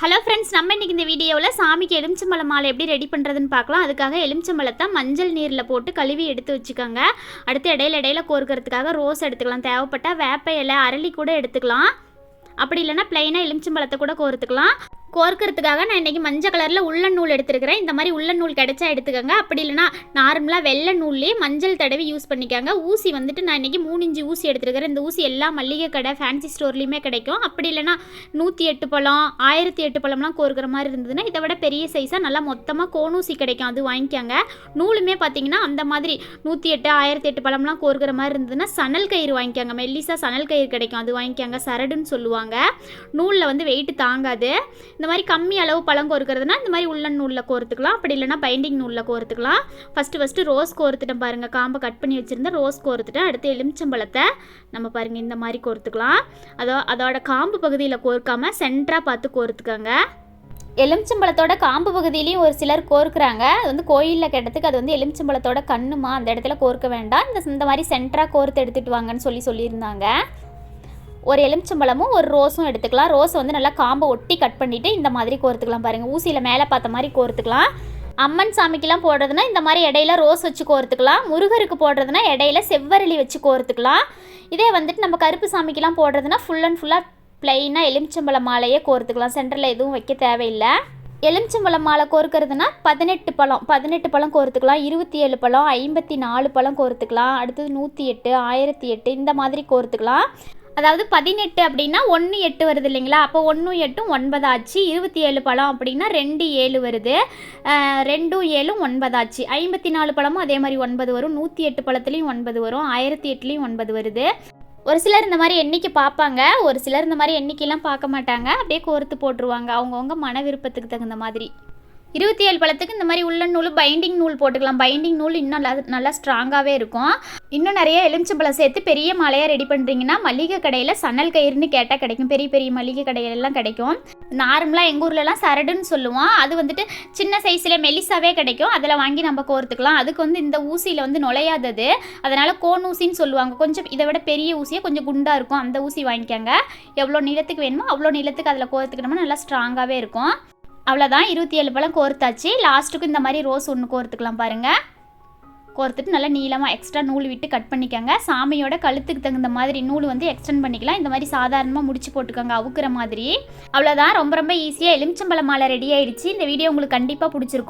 Hello friends நம்ம இன்னைக்கு இந்த வீடியோவில் சாமிக்கு எலுமிச்சம்பழம் மாலை எப்படி ரெடி பண்ணுறதுன்னு பார்க்கலாம். அதுக்காக எலுமிச்சம்பழத்தை மஞ்சள் நீரில் போட்டு கழுவி எடுத்து வச்சுக்கோங்க. அடுத்து இடையில இடையில கோர்க்கறதுக்காக ரோஸ் எடுத்துக்கலாம். தேவைப்பட்டால் வேப்ப இலை அரளி கூட எடுத்துக்கலாம். அப்படி இல்லைன்னா பிளெயினாக எலுமிச்சம்பழத்தை கூட கோர்த்துக்கலாம். கோர்க்கறதுக்காக நான் இன்றைக்கி மஞ்சள் கலரில் உள்ள நூல் எடுத்துருக்கிறேன். இந்த மாதிரி உள்ள நூல் கிடைச்சா எடுத்துக்கோங்க. அப்படி இல்லைன்னா நார்மலாக வெள்ளை நூல்லே மஞ்சள் தடவி யூஸ் பண்ணிக்கோங்க. ஊசி வந்துட்டு நான் இன்றைக்கி மூணு இஞ்சி ஊசி எடுத்துருக்கிறேன். இந்த ஊசி எல்லா மளிகை கடை ஃபேன்சி ஸ்டோர்லேயுமே கிடைக்கும். அப்படி இல்லைன்னா நூற்றி எட்டு பழம் ஆயிரத்தி எட்டு பழம்லாம் கோர்க்கிற மாதிரி இருந்ததுன்னா இதை விட பெரிய சைஸாக நல்லா மொத்தமாக கோனூசி கிடைக்கும். அது வாங்கிக்கோங்க. நூலுமே பார்த்தீங்கன்னா அந்த மாதிரி நூற்றி எட்டு ஆயிரத்தி எட்டு பழம்லாம் கோர்க்கிற மாதிரி இருந்ததுன்னா சணல் கயிறு வாங்கிக்கோங்க. மெல்லிசா சணல் கயிறு கிடைக்கும். அது வாங்கிக்கோங்க. சரடுன்னு சொல்லுவாங்க. நூலில் வந்து வெயிட் தாங்காது. இந்த மாதிரி கம்மி அளவு பழம் கோர்க்கிறதுனா இந்த மாதிரி உள்ளன் நூலில் கோர்த்துக்கலாம். அப்படி இல்லைன்னா பைண்டிங் நூலில் கோர்த்துக்கலாம். ஃபஸ்ட்டு ஃபஸ்ட்டு ரோஸ் கோர்த்துட்டேன் பாருங்கள் காம்பை கட் பண்ணி வச்சுருந்தேன் ரோஸ் கோர்த்துட்டேன். அடுத்து எலுமிச்சம்பழத்தை நம்ம பாருங்கள் இந்த மாதிரி கோர்த்துக்கலாம். அதோ அதோட காம்பு பகுதியில் கோர்க்காமல் சென்டராக பார்த்து கோர்த்துக்கோங்க. எலுமிச்சம்பழத்தோட காம்பு பகுதியிலையும் ஒரு சிலர் கோர்க்குறாங்க. அது வந்து கோயிலில் கேட்டதுக்கு அது வந்து எலுமிச்சம்பழத்தோட கண்ணுமா? அந்த இடத்துல கோர்க்க வேண்டாம். இந்த இந்த மாதிரி சென்டராக கோர்த்து எடுத்துகிட்டு வாங்கன்னு சொல்லி சொல்லியிருந்தாங்க. ஒரு எலுமிச்சம்பழமும் ஒரு ரோஸும் எடுத்துக்கலாம். ரோஸை வந்து நல்லா காம்பை ஒட்டி கட் பண்ணிவிட்டு இந்த மாதிரி கோர்த்துக்கலாம் பாருங்கள் ஊசியில் மேலே பார்த்த மாதிரி கோர்த்துக்கலாம். அம்மன் சாமிக்கெலாம் போடுறதுனா இந்த மாதிரி இடையில ரோஸ் வச்சு கோர்த்துக்கலாம். முருகருக்கு போடுறதுனா இடையில செவ்வரளி வச்சு கோர்த்துக்கலாம். இதே வந்துட்டு நம்ம கருப்பு சாமிக்கெலாம் போடுறதுனா ஃபுல் அண்ட் ஃபுல்லாக ப்ளைனாக எலுமிச்சம்பழம் மாலையே கோர்த்துக்கலாம். சென்டரில் எதுவும் வைக்க தேவையில்லை. எலுமிச்சம்பழம் மாலை கோர்க்கறதுனா பதினெட்டு பழம் பதினெட்டு பழம் கோர்த்துக்கலாம். இருபத்தி ஏழு பழம் ஐம்பத்தி நாலு பழம் கோர்த்துக்கலாம். அடுத்தது நூற்றி எட்டு ஆயிரத்தி எட்டு இந்த மாதிரி கோர்த்துக்கலாம். அதாவது பதினெட்டு அப்படின்னா ஒன்று எட்டு வருது இல்லைங்களா? அப்போ ஒன்று எட்டும் ஒன்பதாச்சு. இருபத்தி ஏழு பழம் அப்படின்னா ரெண்டு ஏழு வருது. ரெண்டும் ஏழும் ஒன்பதாச்சு. ஐம்பத்தி நாலு பழமும் அதே மாதிரி ஒன்பது வரும். நூற்றி எட்டு பழத்துலேயும் ஒன்பது வரும். ஆயிரத்தி எட்டுலேயும் ஒன்பது வருது. ஒரு சிலர் இந்த மாதிரி எண்ணிக்கை பார்ப்பாங்க. ஒரு சிலர் இந்த மாதிரி எண்ணிக்கைலாம் பார்க்க மாட்டாங்க. அப்படியே கோர்த்து போட்டுருவாங்க. அவங்கவுங்க மன விருப்பத்துக்கு தகுந்த மாதிரி. இருபத்தி ஏழு பழத்துக்கு இந்த மாதிரி உள்ள நூல் பைண்டிங் நூல் போட்டுக்கலாம். பைண்டிங் நூல் இன்னும் நல்லா நல்லா ஸ்ட்ராங்காகவே இருக்கும். இன்னும் நிறைய எலுமிச்சம்பழம் சேர்த்து பெரிய மாலையாக ரெடி பண்ணுறீங்கன்னா மளிகை கடையில் சணல் கயிறுன்னு கேட்டால் கிடைக்கும். பெரிய பெரிய மளிகை கடையிலெல்லாம் கிடைக்கும். நார்மலாக எங்கள் ஊர்லலாம் சரடுன்னு சொல்லுவோம். அது வந்துட்டு சின்ன சைஸில் மெலிசாவே கிடைக்கும். அதில் வாங்கி நம்ம கோர்த்துக்கலாம். அதுக்கு வந்து இந்த ஊசியில் வந்து நுழையாதது. அதனால் கோன் ஊசின்னு சொல்லுவாங்க. கொஞ்சம் இதை விட பெரிய ஊசியாக கொஞ்சம் குண்டாக இருக்கும். அந்த ஊசி வாங்கிக்கோங்க. எவ்வளோ நீளத்துக்கு வேணுமோ அவ்வளோ நீளத்துக்கு அதில் கோர்த்துக்கணுமோ நல்லா ஸ்ட்ராங்காகவே இருக்கும். அவ்வளோதான் இருபத்தி ஏழு பழம் கோர்த்தாச்சு. லாஸ்ட்டுக்கு இந்த மாதிரி ரோஸ் ஒன்று கோர்த்துக்கலாம் பாருங்கள் கோர்த்துட்டு நல்லா நீளமாக எக்ஸ்ட்ரா நூல் விட்டு கட் பண்ணிக்கோங்க. சாமியோட கழுத்துக்கு தகுந்த மாதிரி நூல் வந்து எக்ஸ்டெண்ட் பண்ணிக்கலாம். இந்த மாதிரி சாதாரணமாக முடிச்சு போட்டுக்கோங்க. அவுக்குற மாதிரி. அவ்வளோதான் ரொம்ப ரொம்ப ஈஸியாக எலுமிச்சம்பழ மாலை ரெடி ஆயிடுச்சு. இந்த வீடியோ உங்களுக்கு கண்டிப்பாக பிடிச்சிருக்கும்.